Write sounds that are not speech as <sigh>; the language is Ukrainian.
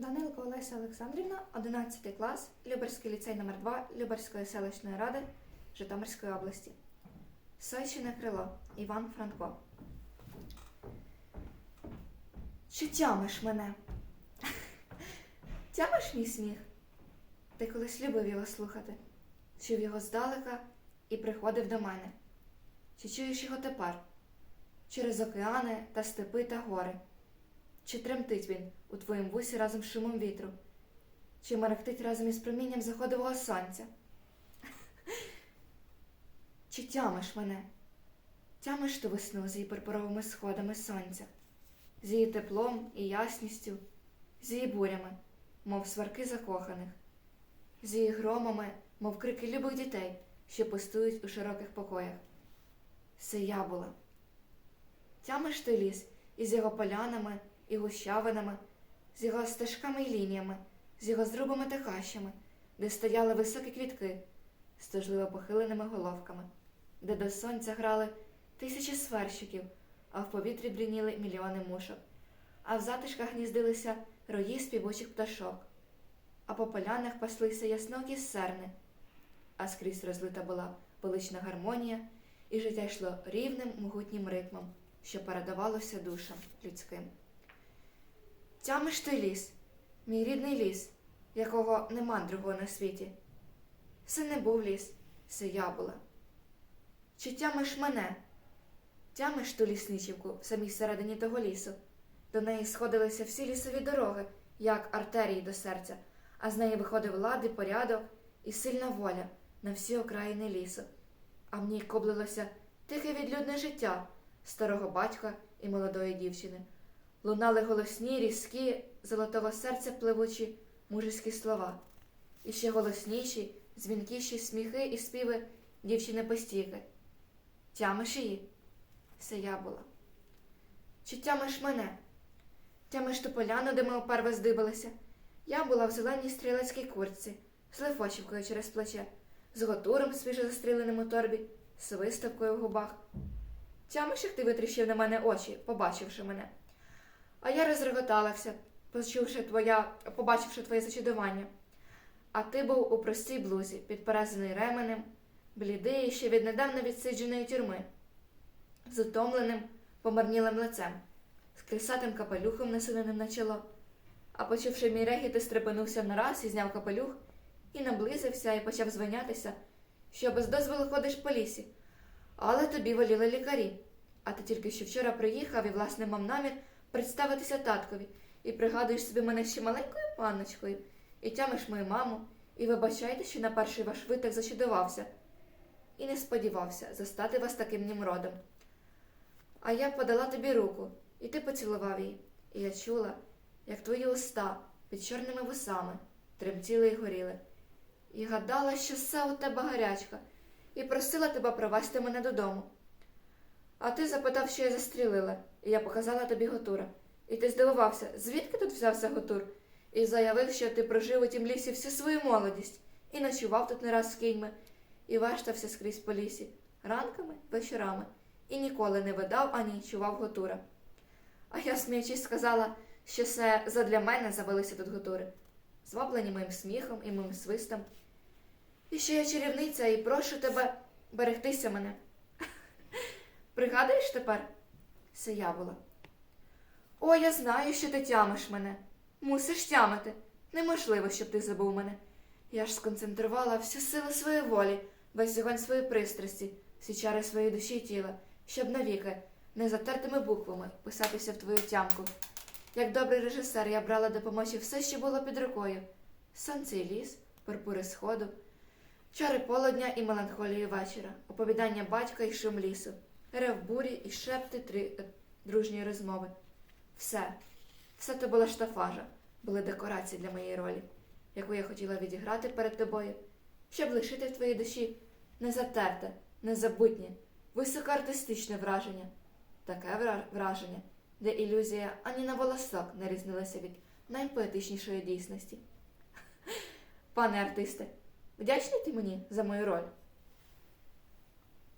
Данилко Олеся Олександрівна, 11 клас, Люберський ліцей номер 2 Люберської селищної ради Житомирської області. Сойчине крило Іван Франко. Чи тямиш мене? <laughs> Тямиш мій сміх? Ти колись любив його слухати, чув його здалека і приходив до мене. Чи чуєш його тепер? Через океани та степи та гори. Чи тремтить він у твоїм вусі разом з шумом вітру? Чи мерехтить разом із промінням заходового сонця? <laughs> Чи тямиш мене? Тямиш ту весну з її пурпуровими сходами сонця, з її теплом і ясністю, з її бурями, мов сварки закоханих, з її громами, мов крики любих дітей, що пустують у широких покоях. Це я була. Тямиш ти ліс із його полянами і гущавинами, з його стежками й лініями, з його зрубами та хащами, де стояли високі квітки з тужливо похиленими головками, де до сонця грали тисячі сверщиків, а в повітрі брініли мільйони мушок, а в затишках гніздилися рої співучих пташок, а по полянах паслися яснокі серни, а скрізь розлита була велична гармонія, і життя йшло рівним могутнім ритмом, що передавалося душам людським. Тямиш ти ліс, мій рідний ліс, якого нема другого на світі. Це не був ліс, це я була. Чи тямиш мене? Тямиш ту лісничівку в самій середині того лісу. До неї сходилися всі лісові дороги, як артерії до серця, а з неї виходив лад і порядок і сильна воля на всі окраїни лісу. А в ній коблилося тихе відлюдне життя старого батька і молодої дівчини. Лунали голосні, різкі, золотого серця пливучі мужицькі слова. І ще голосніші, дзвінкіші сміхи і співи дівчини постійки. Тямиш її? Це я була. Чи тямиш мене? Тямиш ту поляну, де ми оперве здибалися? Я була в зеленій стрілецькій куртці, з лифочівкою через плече, з готуром свіжо застріленим у торбі, з виставкою в губах. Тямиш, як ти витріщив на мене очі, побачивши мене. А я розреготалася, почувши твоя, побачивши твоє зачудування. А ти був у простій блузі, підперезаний ременем, блідий ще від недавно відсидженої тюрми, з утомленим, помарнілим лицем, з крисатим капелюхом, насуненим на чоло. А почувши мій регіт, ти стрепенувся нараз і зняв капелюх, і наблизився, і почав звинятися, що без дозволу ходиш по лісі. Але тобі воліли лікарі. А ти тільки що вчора приїхав і, власне, мав намір представитися таткові, і пригадуєш собі мене ще маленькою панночкою, і тямиш мою маму, і вибачайте, що на перший ваш виток зачудувався, і не сподівався застати вас таким німродом. А я подала тобі руку, і ти поцілував її, і я чула, як твої уста під чорними вусами тремтіли і горіли, і гадала, що все у тебе гарячка, і просила тебе провести мене додому. А ти запитав, що я застрілила, і я показала тобі Готура. І ти здивувався, звідки тут взявся Готур? І заявив, що ти прожив у тім лісі всю свою молодість, і ночував тут не раз з кіньми, і вештався скрізь по лісі, ранками, вечорами, і ніколи не видав ані чував Готура. А я, сміючись, сказала, що це задля мене завелися тут Готури, зваблені моїм сміхом і моїм свистом. І що я чарівниця і прошу тебе берегтися мене. Пригадуєш тепер? Це я була. О, я знаю, що ти тямиш мене. Мусиш тямити. Неможливо, щоб ти забув мене. Я ж сконцентрувала всю силу своєї волі, весь огонь своєї пристрасті, всі чари своєї душі і тіла, щоб навіки, не затертими буквами, писатися в твою тямку. Як добрий режисер, я брала допомоги все, що було під рукою: сонце і ліс, пурпури сходу, чари полудня і меланхолії вечора, оповідання батька і шум лісу рев бурі і шепти три е, дружньої розмови. Все, все то була штафажа, були декорації для моєї ролі, яку я хотіла відіграти перед тобою, щоб лишити в твоїй душі незатерте, незабутнє, високоартистичне враження, таке вра- враження, де ілюзія ані на волосок не різнилася від найпоетичнішої дійсності. <laughs> Пане артисте, вдячний ти мені за мою роль?